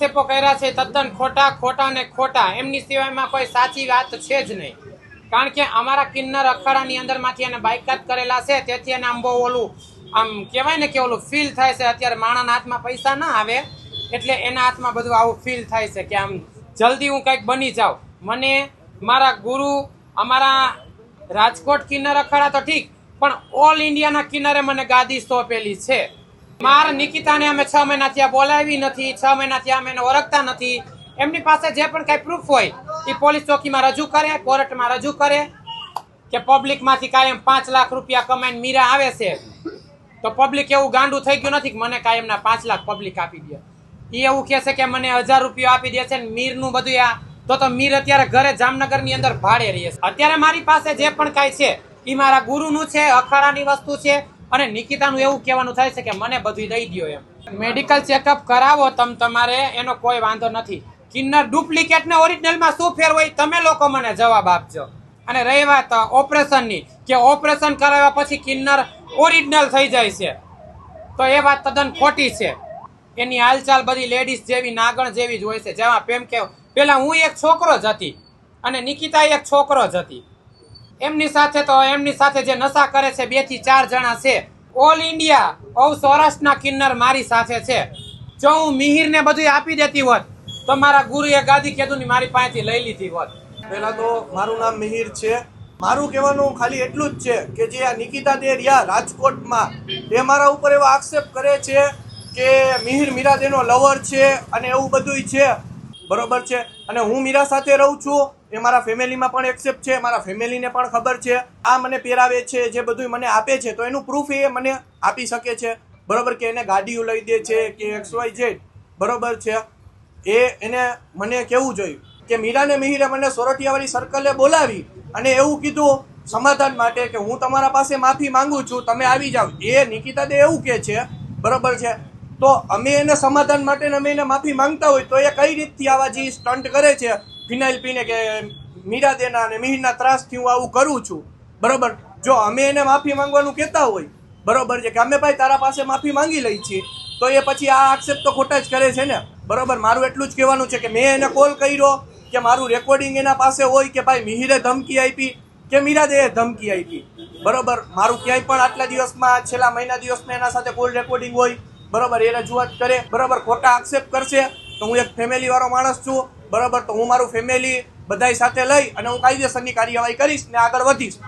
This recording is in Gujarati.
આક્ષેપો કર્યા છે, તદ્દન ખોટા ખોટા ને ખોટા. એમની સિવાયમાં કોઈ સાચી વાત છે જ નહીં. કારણ કે અમારા કિન્નર અખાડાની અંદરમાંથી એને બાયકાત કરેલા છે, તેથી એને આમ બહુ ઓલું, આમ કહેવાય ને કે ઓલું ફીલ થાય છે. અત્યારે માણાના હાથમાં પૈસા ના આવે, એટલે એના હાથમાં બધું આવું ફીલ થાય છે કે આમ જલ્દી હું કંઈક બની જાઉં. મને મારા ગુરુ, અમારા રાજકોટ કિન્નર અખાડા તો ઠીક, પણ ઓલ ઇન્ડિયાના કિન્નરે મને ગાદી સોંપેલી છે. માર નિકિતાને અમે છ મહિનાથી આ બોલાવી નથી, છ મહિનાથી અમે એને ઓળખતા નથી. એમની પાસે જે પણ કઈ પ્રૂફ હોય, એ પોલીસ ચોકીમાં રજૂ કરે, કોર્ટમાં રજૂ કરે કે પબ્લિકમાંથી કાયમ પાંચ લાખ રૂપિયા કમાઈને મીરા આવે છે. તો પબ્લિક એવું ગાંડું થઈ ગયું નથી કે મને કાયમના પાંચ લાખ પબ્લિક આપી દે. એ એવું કહે છે કે મને હજાર રૂપિયા આપી દે છે મીરનું બધું આ. તો તો મીર અત્યારે ઘરે જામનગરની અંદર ભાડે રહે છે. અત્યારે મારી પાસે જે પણ કાંઈ છે એ મારા ગુરુનું છે, અખાડાની વસ્તુ છે અને નિકિતાનું એવું કહેવાનું થાય છે કે મને બધું દઈ દ્યો એમ. મેડિકલ ચેકઅપ કરાવો તમ તમારે, એનો કોઈ વાંધો નથી. કિન્નર ડુપ્લિકેટ ને ઓરિજિનલમાં શું ફેર હોય તમે લોકો મને જવાબ આપજો. અને રહી વાત ઓપરેશનની કે ઓપરેશન કરાવ્યા પછી કિન્નર ઓરિજિનલ થઈ જાય છે. તો એ વાત તદ્દન ખોટી છે. એની હાલચાલ બધી લેડીઝ જેવી, નાગણ જેવી જ હોય છે. જેમાં પ્રેમ કે, પેલા હું એક છોકરો જ હતી અને નિકિતા એક છોકરો જ હતી. એમની સાથે તો, એમની સાથે જે નશા કરે છે, બેથી ચાર જણા છે. ઓલ ઇન્ડિયા ઓ સૌરાષ્ટ્રના કિન્નર મારી સાથે છે. જો હું મિહિરને બધું આપી દેતી હોત, તો મારા ગુરુએ ગાદી કેદુની મારી પાસેથી લઈ લીધી હોત. પહેલા તો મારું નામ મિહિર છે. મારું કહેવાનું ખાલી એટલું જ છે કે જે આ નિકિતા દેરિયા રાજકોટમાં એ મારા ઉપર એવો આક્ષેપ કરે છે કે મિહિર મીરાદેનો લવર છે અને એવું બધુંય છે. બરોબર છે? અને હું મીરા સાથે રહું છું. એ મારા ફેમિલીમાં પણ એક્સેપ્ટ છે, મારા ફેમિલીને પણ ખબર છે. આ મને પહેરાવે છે, જે બધું મને આપે છે, તો એનું પ્રૂફ એ મને આપી શકે છે. બરોબર કે એને ગાડીઓ લઈ દે છે, કે એક્સ વાય ઝેડ. બરોબર છે. એ એને મને કેવું જોયું કે મીરાને મિહિરે મને સોરઠિયાવાળી સર્કલે બોલાવી અને એવું કીધું સમાધાન માટે કે હું તમારા પાસે માફી માંગુ છું, તમે આવી જાઓ. એ નિકિતા દે એવું કે છે. બરોબર છે. તો અમે એને સમાધાન માટે અમે એને માફી માંગતા હોય તો એ કઈ રીતથી આવા જે સ્ટન્ટ કરે છે ફિનાઇલ પીને કે મીરા દેના અને મિહિરના ત્રાસથી હું આવું કરું છું. બરોબર? જો અમે એને માફી માંગવાનું કહેતા હોય, બરોબર છે કે અમે ભાઈ તારા પાસે માફી માંગી લઈ છીએ, તો એ પછી આ આક્ષેપ તો ખોટા જ કરે છે ને? બરોબર? મારું એટલું જ કહેવાનું છે કે મેં એને કોલ કર્યો કે મારું રેકોર્ડિંગ એના પાસે હોય કે ભાઈ મિહિરે ધમકી આપી કે મીરાદેએ ધમકી આપી. બરોબર? મારું ક્યાંય પણ આટલા દિવસમાં છેલ્લા મહિના દિવસમાં એના સાથે કોલ રેકોર્ડિંગ હોય, બરોબર? એ રજૂઆત કરે, બરોબર? ખોટા આક્ષેપ કરશે, તો હું એક ફેમિલી વાળો માણસ છું. બરોબર? તો હું મારું ફેમિલી બધાય સાથે લઈ અને હું કાયદેસરની કાર્યવાહી કરીશ ને આગળ વધીશ.